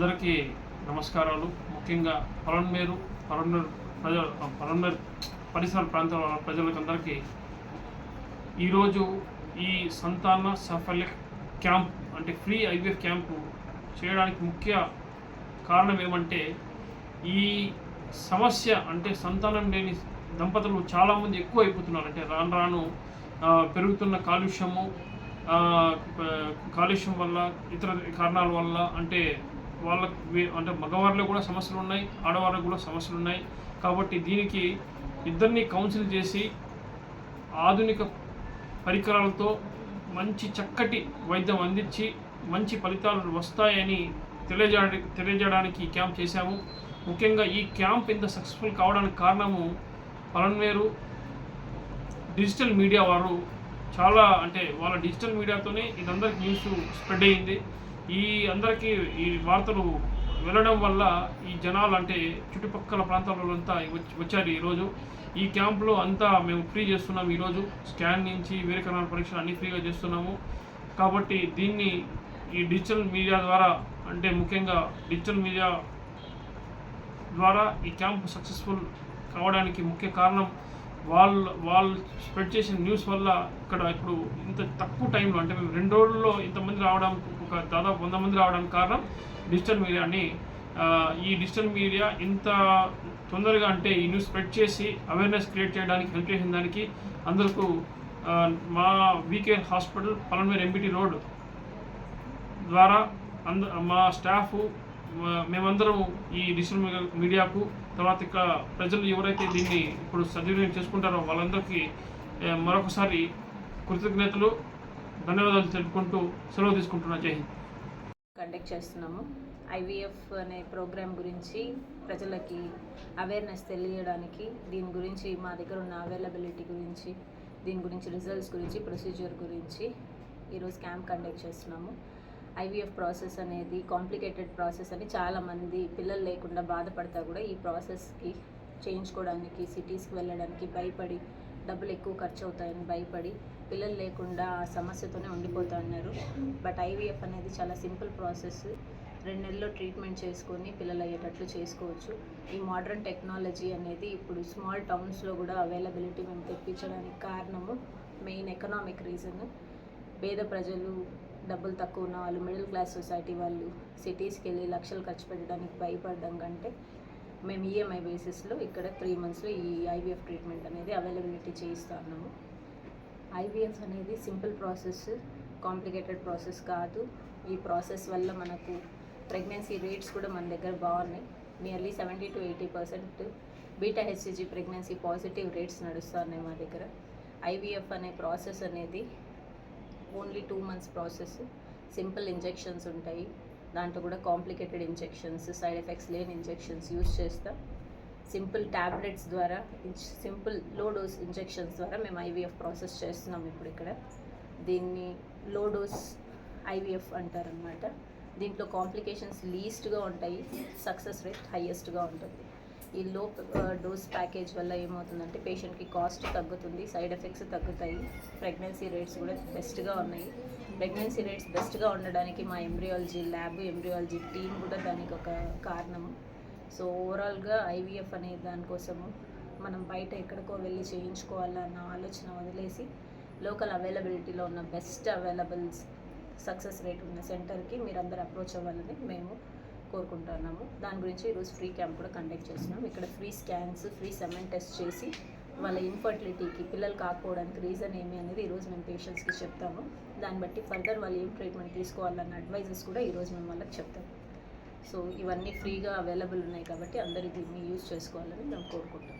అందరికీ నమస్కారాలు. ముఖ్యంగా పలన్మేరు పలన్మేరు ప్రజల పలన్మేరు పరిసర ప్రాంతాల ప్రజలకు అందరికీ ఈరోజు ఈ సంతాన సాఫల్య క్యాంప్ అంటే ఫ్రీ ఐవీఎఫ్ క్యాంపు చేయడానికి ముఖ్య కారణం ఏమంటే ఈ సమస్య అంటే సంతానం లేని దంపతులు చాలామంది ఎక్కువ అయిపోతున్నారు అంటే రాను రాను పెరుగుతున్న కాలుష్యము కాలుష్యం వల్ల ఇతర కారణాల వల్ల అంటే వాళ్ళకి అంటే మగవారిలో కూడా సమస్యలు ఉన్నాయి ఆడవాళ్ళకు కూడా సమస్యలు ఉన్నాయి కాబట్టి దీనికి ఇద్దరిని కౌన్సిల్ చేసి ఆధునిక పరికరాలతో మంచి చక్కటి వైద్యం అందించి మంచి ఫలితాలు వస్తాయని తెలియజేయడానికి తెలియజేయడానికి ఈ క్యాంప్ చేశాము. ముఖ్యంగా ఈ క్యాంప్ ఇంత సక్సెస్ఫుల్ కావడానికి కారణము పలన్వేరు డిజిటల్ మీడియా వారు చాలా అంటే వాళ్ళ డిజిటల్ మీడియాతోనే ఇదందరికి న్యూస్ స్ప్రెడ్ అయ్యింది ఈ అందరికీ ఈ వార్తలు వెళ్ళడం వల్ల ఈ జనాలు అంటే చుట్టుపక్కల ప్రాంతాలలో వచ్చి వచ్చారు ఈరోజు. ఈ క్యాంప్లో అంతా మేము ఫ్రీ చేస్తున్నాం ఈరోజు. స్కాన్ నుంచి వేరే కణాల పరీక్షలు అన్నీ ఫ్రీగా చేస్తున్నాము. కాబట్టి దీన్ని ఈ డిజిటల్ మీడియా ద్వారా అంటే ముఖ్యంగా డిజిటల్ మీడియా ద్వారా ఈ క్యాంప్ సక్సెస్ఫుల్ కావడానికి ముఖ్య కారణం వాళ్ళు వాళ్ళు స్ప్రెడ్ చేసిన న్యూస్ వల్ల ఇక్కడ ఇప్పుడు ఇంత తక్కువ టైంలో అంటే మేము రెండు రోజుల్లో ఇంతమంది రావడానికి ఒక దాదాపు వంద మంది రావడానికి కారణం డిజిటల్ మీడియాని ఈ డిజిటల్ మీడియా ఇంత తొందరగా అంటే ఈ న్యూస్ స్ప్రెడ్ చేసి అవేర్నెస్ క్రియేట్ చేయడానికి హెల్ప్ చేసిన దానికి అందరికీ మా వీకే హాస్పిటల్ పలన్వేర్ ఎంబీటీ రోడ్ ద్వారా అంద మా స్టాఫ్ మేమందరం ఈ డిజిటల్ మీడియా- మీడియాకు తర్వాత ఇక్కడ ప్రజలు ఎవరైతే దీన్ని ఇప్పుడు సద్వినియోగం చేసుకుంటారో వాళ్ళందరికీ మరొకసారి కృతజ్ఞతలు. ధన్యవాదాలు తెలుపుకుంటూ సెలవు తీసుకుంటున్నా. జై కండక్ట్ చేస్తున్నాము. ఐవీఎఫ్ అనే ప్రోగ్రాం గురించి ప్రజలకి అవేర్నెస్ తెలియడానికి దీని గురించి మా దగ్గర ఉన్న అవైలబిలిటీ గురించి దీని గురించి రిజల్ట్స్ గురించి ప్రొసీజర్ గురించి ఈరోజు క్యాంప్ కండక్ట్ చేస్తున్నాము. ఐవీఎఫ్ ప్రాసెస్ అనేది కాంప్లికేటెడ్ ప్రాసెస్ అని చాలామంది పిల్లలు లేకుండా బాధపడతా కూడా ఈ ప్రాసెస్కి చేయించుకోవడానికి సిటీస్కి వెళ్ళడానికి భయపడి డబ్బులు ఎక్కువ ఖర్చు అవుతాయని భయపడి పిల్లలు లేకుండా ఆ సమస్యతోనే ఉండిపోతా ఉన్నారు బట్ ఐవీఎఫ్ అనేది చాలా సింపుల్ ప్రాసెస్. రెండు నెలల్లో ట్రీట్మెంట్ చేసుకొని పిల్లలు అయ్యేటట్లు చేసుకోవచ్చు. ఈ మోడర్న్ టెక్నాలజీ అనేది ఇప్పుడు స్మాల్ టౌన్స్లో కూడా అవైలబిలిటీ మేము తెప్పించడానికి కారణము మెయిన్ ఎకనామిక్ రీజన్. పేద ప్రజలు డబ్బులు తక్కువ ఉన్న వాళ్ళు మిడిల్ క్లాస్ సొసైటీ వాళ్ళు సిటీస్కి వెళ్ళి లక్షలు ఖర్చు పెట్టడానికి భయపడడం కంటే మేము ఈఎంఐ బేసిస్లో ఇక్కడ త్రీ మంత్స్లో ఈ ఐవీఎఫ్ ట్రీట్మెంట్ అనేది అవైలబిలిటీ చేయిస్తా ఉన్నాము. ఐవీఎఫ్ అనేది సింపుల్ ప్రాసెస్ కాంప్లికేటెడ్ ప్రాసెస్ కాదు. ఈ ప్రాసెస్ వల్ల మనకు ప్రెగ్నెన్సీ రేట్స్ కూడా మన దగ్గర బాగున్నాయి. Nearly seventy to eighty percent beta HCG pregnancy positive rates నడుస్తున్నాయి మా దగ్గర. ఐవీఎఫ్ అనే ప్రాసెస్ అనేది only two months process simple injections ఉంటాయి. దాంట్లో కూడా కాంప్లికేటెడ్ ఇంజెక్షన్స్ సైడ్ ఎఫెక్ట్స్ లేని ఇంజెక్షన్స్ యూస్ చేస్తాం. సింపుల్ ట్యాబ్లెట్స్ ద్వారా సింపుల్లో డోస్ ఇంజెక్షన్స్ ద్వారా మేము ఐవీఎఫ్ ప్రాసెస్ చేస్తున్నాం ఇప్పుడు ఇక్కడ. దీన్ని లో డోస్ ఐవీఎఫ్ అంటారనమాట దీంట్లో కాంప్లికేషన్స్ లీస్ట్గా ఉంటాయి సక్సెస్ రేట్ హైయెస్ట్గా ఉంటుంది. ఈ లో డోస్ ప్యాకేజ్ వల్ల ఏమవుతుందంటే పేషెంట్కి కాస్ట్ తగ్గుతుంది సైడ్ ఎఫెక్ట్స్ తగ్గుతాయి ప్రెగ్నెన్సీ రేట్స్ కూడా బెస్ట్గా ఉన్నాయి. ప్రెగ్నెన్సీ రేట్స్ బెస్ట్గా ఉండడానికి మా ఎంబ్రియాలజీ ల్యాబ్ ఎంబ్రియాలజీ టీం కూడా దానికి ఒక కారణము సో ఓవరాల్గా ఐవీఎఫ్ అనే దానికోసము మనం బయట ఎక్కడికో వెళ్ళి చేయించుకోవాలన్న ఆలోచన వదిలేసి లోకల్ అవైలబిలిటీలో ఉన్న బెస్ట్ అవైలబుల్స్ సక్సెస్ రేట్ ఉన్న సెంటర్కి మీరందరూ అప్రోచ్ అవ్వాలని మేము కోరుకుంటున్నాము. దాని గురించి ఈరోజు ఫ్రీ క్యాంప్ కూడా కండక్ట్ చేస్తున్నాం. ఇక్కడ free scans free semen test చేసి వాళ్ళ ఇన్ఫర్టిలిటీకి పిల్లలు కాకపోవడానికి రీజన్ ఏమి అనేది ఈరోజు మేము పేషెంట్స్కి చెప్తాము. దాన్ని బట్టి ఫర్దర్ వాళ్ళు ఏం ట్రీట్మెంట్ తీసుకోవాలన్న అడ్వైజెస్ కూడా ఈరోజు మేము వాళ్ళకి చెప్తాము సో ఇవన్నీ ఫ్రీగా అవైలబుల్ ఉన్నాయి కాబట్టి అందరూ దీన్ని యూజ్ చేసుకోవాలని మేము కోరుకుంటాం